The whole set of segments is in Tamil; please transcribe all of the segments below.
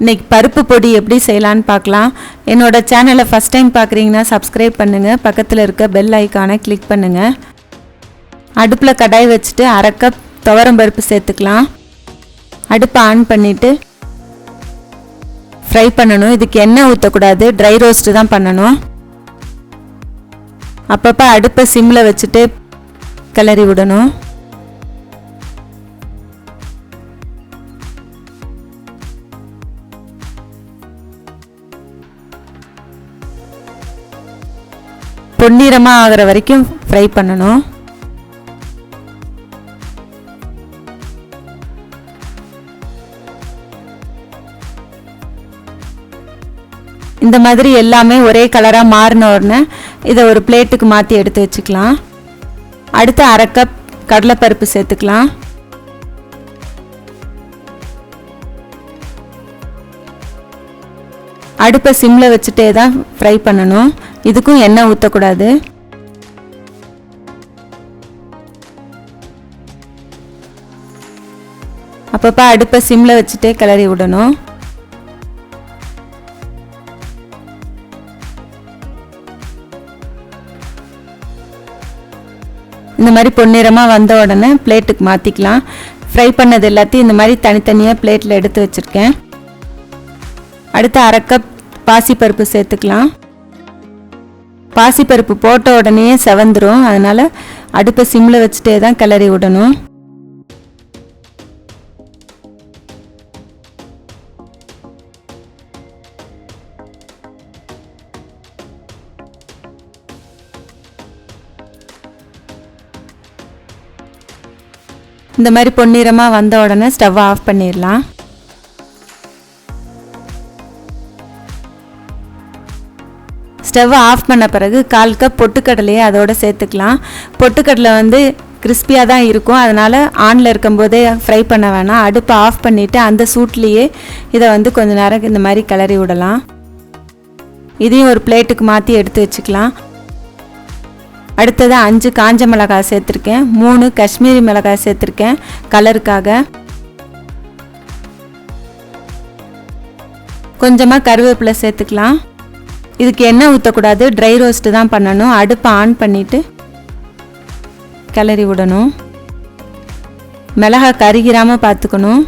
இன்றைக்கி பருப்பு பொடி எப்படி செய்யலான்னு பார்க்கலாம். என்னோட சேனலை ஃபஸ்ட் டைம் பார்க்குறீங்கன்னா சப்ஸ்கிரைப் பண்ணுங்கள் பக்கத்தில் இருக்க பெல் ஐக்கானை கிளிக் பண்ணுங்கள் அடுப்பில் கடாய் வச்சுட்டு அரை கப் துவரம் பருப்பு சேர்த்துக்கலாம். அடுப்பை ஆன் பண்ணிவிட்டு ஃப்ரை பண்ணணும். இதுக்கு எண்ணெய் ஊற்றக்கூடாது ட்ரை ரோஸ்ட்டு தான் பண்ணணும். அப்பப்போ அடுப்பை சிம்மில் வச்சுட்டு கிளறி விடணும். பொன்னிறமாக ஆகிற வரைக்கும் ஃப்ரை பண்ணணும். இந்த மாதிரி எல்லாமே ஒரே கலராக மாறின உடனே இதை ஒரு பிளேட்டுக்கு மாற்றி எடுத்து வச்சுக்கலாம். அடுத்து அரை கப் கடலைப்பருப்பு சேர்த்துக்கலாம். அடுப்பை சிம்மில் வச்சுட்டே தான் ஃப்ரை பண்ணணும். இதுக்கும் எண்ணெய் ஊற்றக்கூடாது அப்பப்போ அடுப்பை சிம்மில் வச்சுட்டே கிளறி விடணும். இந்த மாதிரி பொன்னிறமாக வந்த உடனே பிளேட்டுக்கு மாற்றிக்கலாம் ஃப்ரை பண்ணது எல்லாத்தையும் இந்த மாதிரி தனித்தனியாக பிளேட்டில் எடுத்து வச்சுருக்கேன். அடுத்து அரை கப் பாசிப்பருப்பு சேர்த்துக்கலாம். பாசிப்பருப்பு போட்ட உடனே செவந்துடும் அதனால் அடுப்பை சிம்மில் வச்சுட்டே தான் கிளறி விடணும். இந்த மாதிரி பொன்னிறமாக வந்த உடனே ஸ்டவ் ஆஃப் பண்ணிடலாம். ஸ்டவ் ஆஃப் பண்ண பிறகு கால் கப் பொட்டுக்கடலையை அதோட சேர்த்துக்கலாம். பொட்டுக்கடலை வந்து கிறிஸ்பியாக தான் இருக்கும். அதனால் ஆனில் இருக்கும்போதே ஃப்ரை பண்ண வேணாம். அடுப்பை ஆஃப் பண்ணிவிட்டு அந்த சூட்லேயே இதை வந்து கொஞ்ச நேரம் இந்த மாதிரி கிளறி விடலாம். இதையும் ஒரு பிளேட்டுக்கு மாற்றி எடுத்து வச்சுக்கலாம். அடுத்தது அஞ்சு காஞ்ச மிளகாய் சேர்த்துருக்கேன். மூணு காஷ்மீரி மிளகாய் சேர்த்துருக்கேன் கலருக்காக. கொஞ்சமாக கருவேப்பிலை சேர்த்துக்கலாம். இதுக்கு எண்ணெய் ஊற்றக்கூடாது ட்ரை ரோஸ்ட்டு தான் பண்ணணும். அடுப்பை ஆன் பண்ணிவிட்டு கிளறி விடணும். மிளகா கருகிராமல் பார்த்துக்கணும்.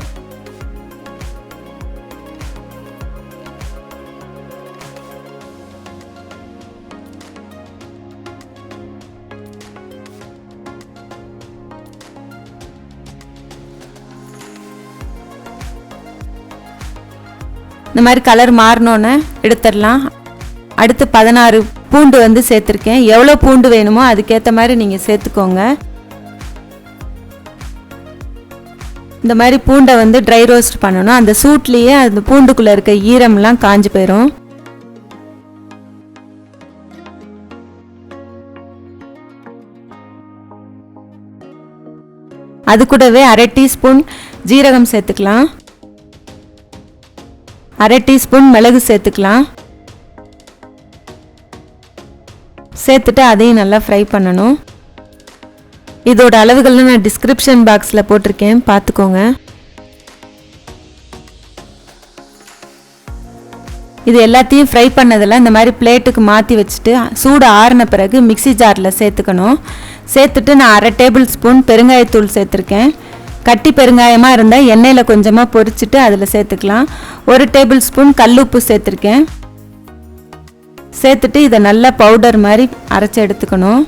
இந்த மாதிரி கலர் மாறினோன்னே எடுத்துடலாம். அடுத்து பதினாறு பூண்டு வந்து சேர்த்துருக்கேன். எவ்வளோ பூண்டு வேணுமோ அதுக்கேற்ற மாதிரி நீங்கள் சேர்த்துக்கோங்க. இந்த மாதிரி பூண்டை வந்து ட்ரை ரோஸ்ட் பண்ணணும். அந்த சூட்லேயே அந்த பூண்டுக்குள்ளே இருக்க ஈரம்லாம் காஞ்சு போயிடும் அது கூடவே அரை டீஸ்பூன் ஜீரகம் சேர்த்துக்கலாம். அரை டீஸ்பூன் மிளகு சேர்த்துக்கலாம். சேர்த்துட்டு அதையும் நல்லா ஃப்ரை பண்ணணும். இதோட அளவுகள்லாம் நான் டிஸ்கிரிப்ஷன் பாக்ஸில் போட்டிருக்கேன். பார்த்துக்கோங்க. இது எல்லாத்தையும் ஃப்ரை பண்ணதில் இந்த மாதிரி பிளேட்டுக்கு மாற்றி வச்சுட்டு சூடு ஆறின பிறகு மிக்சி ஜாரில் சேர்த்துக்கணும். சேர்த்துட்டு நான் அரை டேபிள் ஸ்பூன் பெருங்காயத்தூள் சேர்த்துருக்கேன். கட்டி பெருங்காயமாக இருந்தால் எண்ணெயில் கொஞ்சமாக பொரிச்சிட்டு அதில் சேர்த்துக்கலாம். ஒரு டேபிள் ஸ்பூன் கல்லுப்பு சேர்த்துருக்கேன். சேர்த்துட்டு இதை நல்லா பவுடர் மாதிரி அரைச்சி எடுத்துக்கணும்.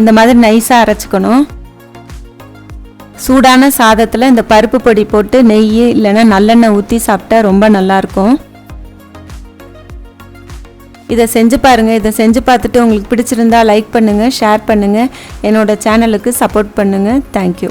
இந்த மாதிரி நைஸாக அரைச்சிக்கணும். சூடான சாதத்தில் இந்த பருப்பு பொடி போட்டு நெய் இல்லைன்னா நல்லெண்ணெய் ஊற்றி சாப்பிட்டா ரொம்ப நல்லாயிருக்கும். இதை செஞ்சு பாருங்கள் இதை செஞ்சு பார்த்துட்டு உங்களுக்கு பிடிச்சிருந்தா லைக் பண்ணுங்கள் ஷேர் பண்ணுங்கள் என்னோடய சேனலுக்கு சப்போர்ட் பண்ணுங்கள் தேங்க்யூ